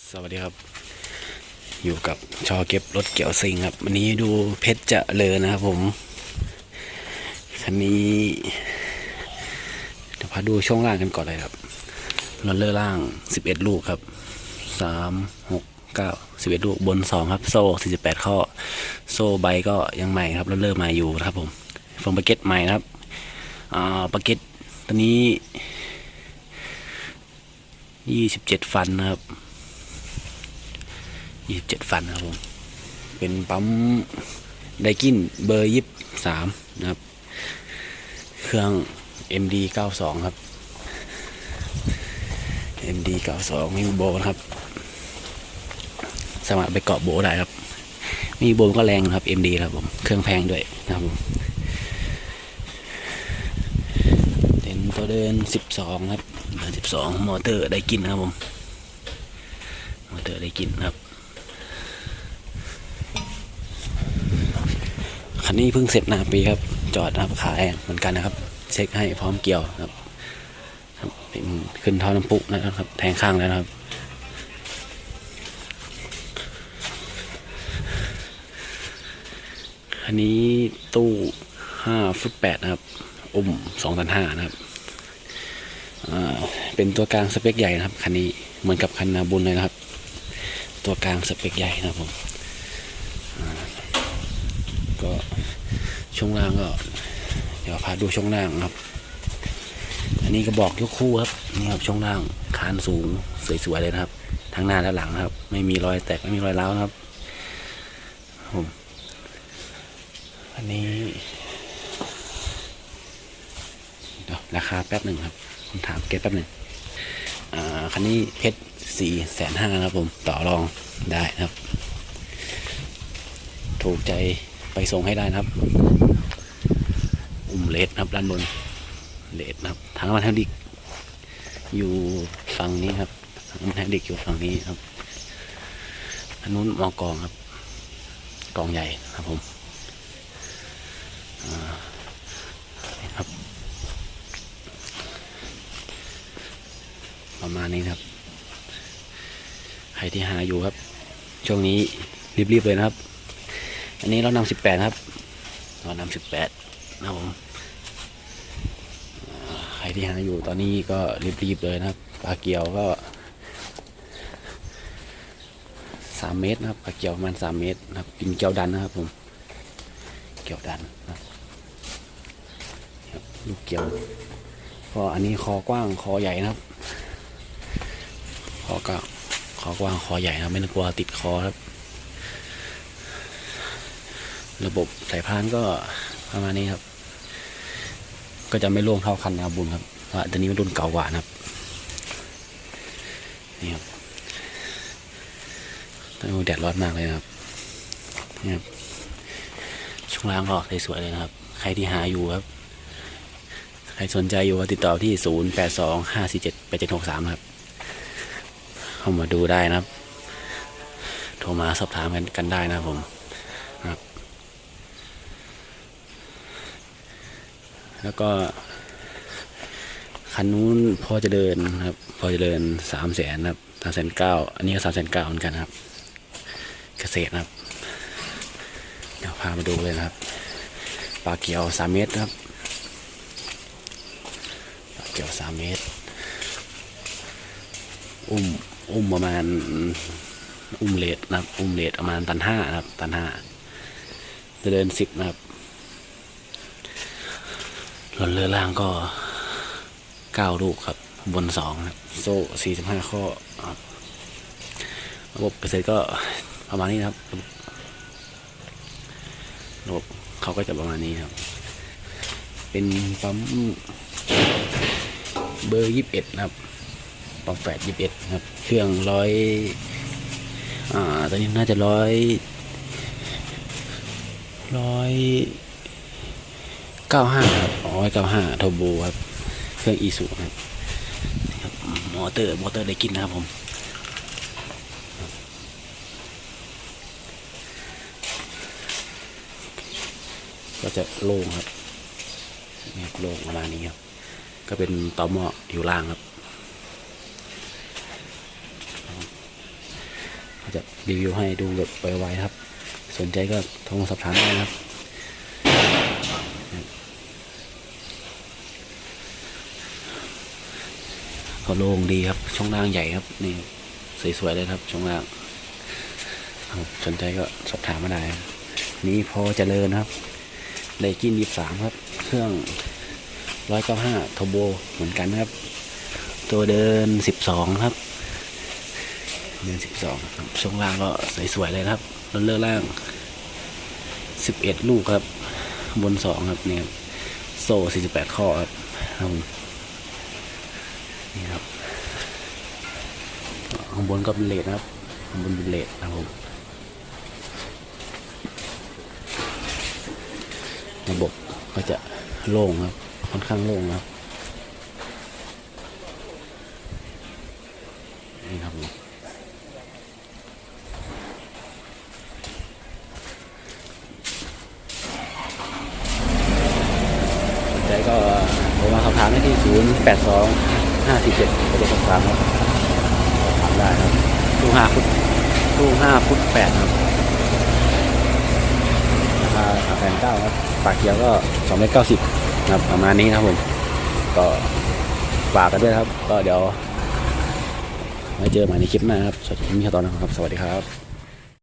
สวัสดีครับ อยู่กับชอเก็บรถเกี่ยวซิงครับ วันนี้ดูเพชรจะเลยนะครับผมคันนี้เดี๋ยวพาดูช่วงล่างกันก่อนเลยครับรถเลอร์ล่างสิบเอ็ดลูกครับสามหกเก้าสิบเอ็ดลูกบนสองครับ โซ่สี่สิบแปดข้อ โซ่ใบก็ยังใหม่ครับรถเลอร์ม่อยู่นะครับผมฟงปาเก็ตใหม่นะครับอ่าปาเก็ตตัวนี้ยี่สิบเจ็ดฟันนะครับ ยี่สิบเจ็ดฟันครับผม เป็นปั๊มไดกินเบอร์ยี่สิบสามนะครับ เครื่อง MD 92 ครับ MD 92ไม่มีโบนะครับ สามารถไปเกาะโบได้ครับไม่มีโบก็แรงครับ MD ครับผม เครื่องแพงด้วยนะครับผมเป็นตัวเดิน 12 ครับเดิน12 มอเตอร์ไดกินนะครับผม มอเตอร์ไดกินนะครับ คันนี้เพิ่งเสร็จหนาปีครับ จอดนะครับขายเหมือนกันนะครับ เช็คให้พร้อมเกี่ยวครับครับเป็นขึ้นท่อน้ำปุนะครับ แทงข้างแล้วนะครับ อันนี้ตู้ห้าฟุตแปดนะครับ อุ้มสองตันห้านะครับเป็นตัวกลางสเปคใหญ่นะครับคันนี้เหมือนกับคันนาบุญเลยนะครับ ตัวกลางสเปคใหญ่นะครับผม ก็ ช่วงล่างก็ เดี๋ยวพาดูช่วงล่างครับ อันนี้ก็บอกยกคู่ครับนี่ครับช่วงล่างคานสูงสวยๆเลยนะครับ ทั้งหน้าและหลังครับ ไม่มีรอยแตกไม่มีรอยร้าวนะครับผมอันนี้เดี๋ยวราคาแป๊บหนึ่งครับผมถามเก็ตแป๊บหนึ่งอ่าคันนี้เพชรสี่แสนห้าครับผมต่อรองได้นะครับ ถูกใจไปส่งให้ได้นะครับ เลสนะครับด้านบนเลสนะครับทางมันแทดิกอยู่ฝั่งนี้ครับทางมันแทดิกอยู่ฝั่งนี้ครับอันนู้นมอกองครับกองใหญ่ครับผมครับ ประมาณนี้ครับ ใครที่หาอยู่ครับ ช่วงนี้รีบๆเลยนะครับ อันนี้เรานำสิบแปดครับเรานำสิบแปดนะครับผม รที่หาอยู่ตอนนี้ก็รีบๆเลยนะครับปลาเกียวก็สามเมตรนะครับปลาเกียวประมาณสามเมตรนะครับเป็นเกียวดันนะครับผมเกียวดันนะครับลูกเกียวก็อันนี้คอกว้างคอใหญ่นะครับคอก็คอกว้างคอใหญ่นะไม่ต้องกลัวติดคอครับ ระบบสายพานก็ประมาณนี้ครับ ก็จะไม่ร่วงเท่าคันนาบุญครับอ่าตัวนี้มันรุ่นเก่ากว่านะครับนี่ครับตอนนี้แดดร้อนมากเลยนะครับนี่ครับช่วงล่างก็สวยๆเลยนะครับ ใครที่หาอยู่ครับ ใครสนใจอยู่ก็ติดต่อที่ศูนย์แปดสองห้าสี่เจ็ดปเจ็ดหกสามครับ เข้ามาดูได้นะครับ โทรมาสอบถามกันกันได้นะครับผม แล้วก็ คันนู้นพอจะเดินครับ พอจะเดินสามแสนครับสามแสนเก้าอันนี้ก็สามแสนเก้าเหมือนกันครับ เกษตรครับเดี๋ยวพามาดูเลยนะครับปลาเกียวสามเมตรครับปลาเกียวสามเมตร อุ้มอุ้มประมาณอุ้มเลดนะครับ อุ้มเลดประมาณตันห้านะครับ ตันห้าจะเดินสิบนะครับ หล่นเรือล่างก็เก้าลูกครับ บนสองครับ โซ่สี่สิบห้าข้อครับระบบเกษตรก็ประมาณนี้นะครับ ระบบเขาก็จะประมาณนี้ครับ เป็นปั๊มเบอร์ยี่สิบเอ็ดนะครับปั๊มแปดยี่สิบเอ็ดครับ เครื่องร้อยอ่าตอนนี้น่าจะร้อยร้อย เก้าห้าครับอ๋อเก้าห้าทบูครับ เครื่องอีสุครับนี่ครับมอเตอร์มอเตอร์ได้กินนะครับผมก็จะโล่งครับนี่โล่งประมาณนี้ครับ ก็เป็นเตาหม้ออยู่ล่างครับ ก็จะรีวิวให้ดูแบบไวๆครับ สนใจก็โทรมาสอบถามได้นะครับ ก็โล่งดีครับ ช่องล่างใหญ่ครับ นี่สวยๆเลยครับช่องล่างสนใจก็สอบถามมาได้ นี่พอเจริญครับไดกินยี่สามครับ เครื่องร้อยเก้าห้าทโบเหมือนกันครับ ตัวเดินสิบสองครับ เดินสิบสองช่วงล่างก็สวยๆเลยครับรถเลือกล่างสิบเอ็ดลูกครับ บนสองครับเนี่ยโซ่สี่สิบแปดข้อครับครับ นี่ครับข้างบนก็เป็นเลทนะครับข้างบนเป็นเลทนะครับผมระบบก็จะโล่งครับ ค่อนข้างโล่งครับนี่ครับผมสนใจก็โทรมาสอบถามได้ที่ 0 8 2 5 4 7ไปสอบถามครับถามได้ครับตู้ห้าฟุตตู้ห้าฟุตแปดครับราคาสามแสนเก้าครับปากเกียวก็สองเมตรเก้าสิบครับประมาณนี้ครับผม ก็ฝากกันด้วยครับ ก็เดี๋ยวไว้เจอใหม่ในคลิปหน้าครับ สวัสดีครับตอนนะครับ สวัสดีครับ